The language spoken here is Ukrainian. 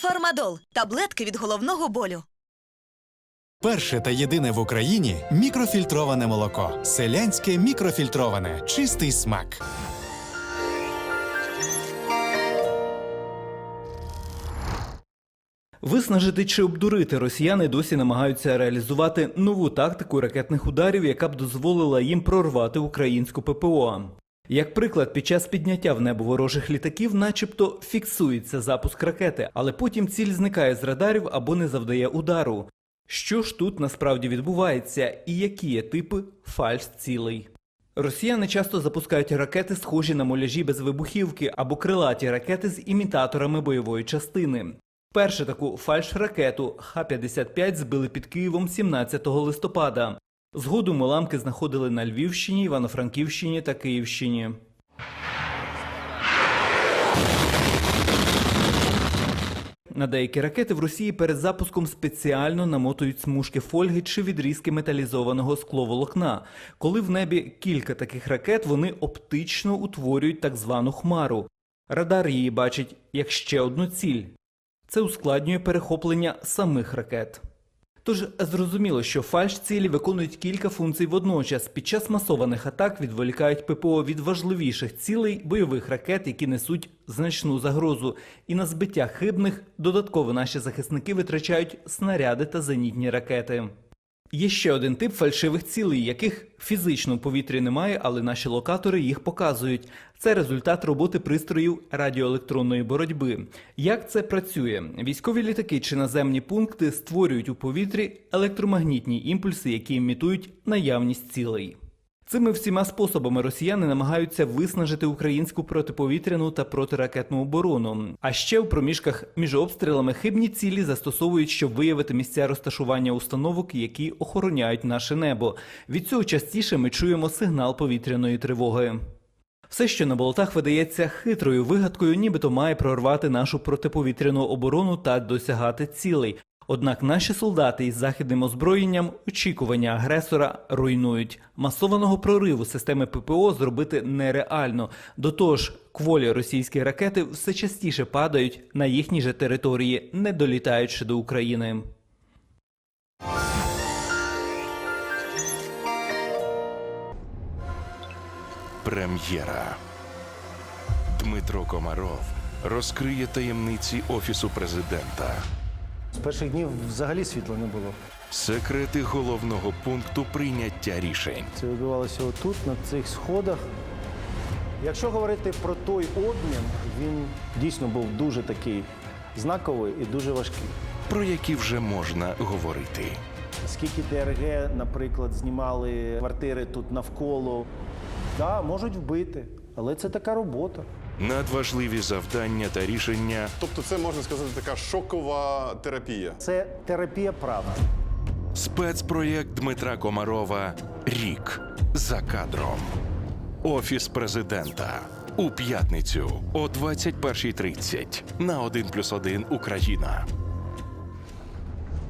Фармадол таблетки від головного болю. Перше та єдине в Україні мікрофільтроване молоко. Селянське мікрофільтроване. Чистий смак. Виснажити чи обдурити росіяни досі намагаються реалізувати нову тактику ракетних ударів, яка б дозволила їм прорвати українську ППО. Як приклад, під час підняття в небо ворожих літаків, начебто, фіксується запуск ракети, але потім ціль зникає з радарів або не завдає удару. Що ж тут насправді відбувається, і які є типи фальш-цілей? Росіяни часто запускають ракети, схожі на моляжі без вибухівки або крилаті ракети з імітаторами бойової частини. Перше таку фальш-ракету Х-55 збили під Києвом 17 листопада. Згодом уламки знаходили на Львівщині, Івано-Франківщині та Київщині. На деякі ракети в Росії перед запуском спеціально намотують смужки фольги чи відрізки металізованого скловолокна. Коли в небі кілька таких ракет, вони оптично утворюють так звану хмару. Радар її бачить як ще одну ціль. Це ускладнює перехоплення самих ракет. Тож зрозуміло, що фальш-цілі виконують кілька функцій водночас. Під час масованих атак відволікають ППО від важливіших цілей бойових ракет, які несуть значну загрозу. І на збиття хибних додатково наші захисники витрачають снаряди та зенітні ракети. Є ще один тип фальшивих цілей, яких фізично в повітрі немає, але наші локатори їх показують. Це результат роботи пристроїв радіоелектронної боротьби. Як це працює? Військові літаки чи наземні пункти створюють у повітрі електромагнітні імпульси, які імітують наявність цілей. Цими всіма способами росіяни намагаються виснажити українську протиповітряну та протиракетну оборону. А ще в проміжках між обстрілами хибні цілі застосовують, щоб виявити місця розташування установок, які охороняють наше небо. Від цього частіше ми чуємо сигнал повітряної тривоги. Все, що на болотах видається хитрою вигадкою, нібито має прорвати нашу протиповітряну оборону та досягати цілей. Однак наші солдати із західним озброєнням очікування агресора руйнують. Масованого прориву системи ППО зробити нереально. До того ж, кволі російські ракети все частіше падають на їхній же території, не долітаючи до України. Прем'єра. Дмитро Комаров розкриє таємниці Офісу президента, З перших днів взагалі світла не було. секрети головного пункту прийняття рішень. Це відбувалося отут, на цих сходах. Якщо говорити про той обмін, він дійсно був дуже такий знаковий і дуже важкий. про які вже можна говорити. Скільки ДРГ, наприклад, знімали квартири тут навколо, да, можуть вбити, але це така робота. Надважливі завдання та рішення Тобто, це можна сказати така шокова терапія. Це терапія права. спецпроєкт Дмитра Комарова Рік за кадром. Офіс президента у п'ятницю о 21.30 на 1+,1 Україна.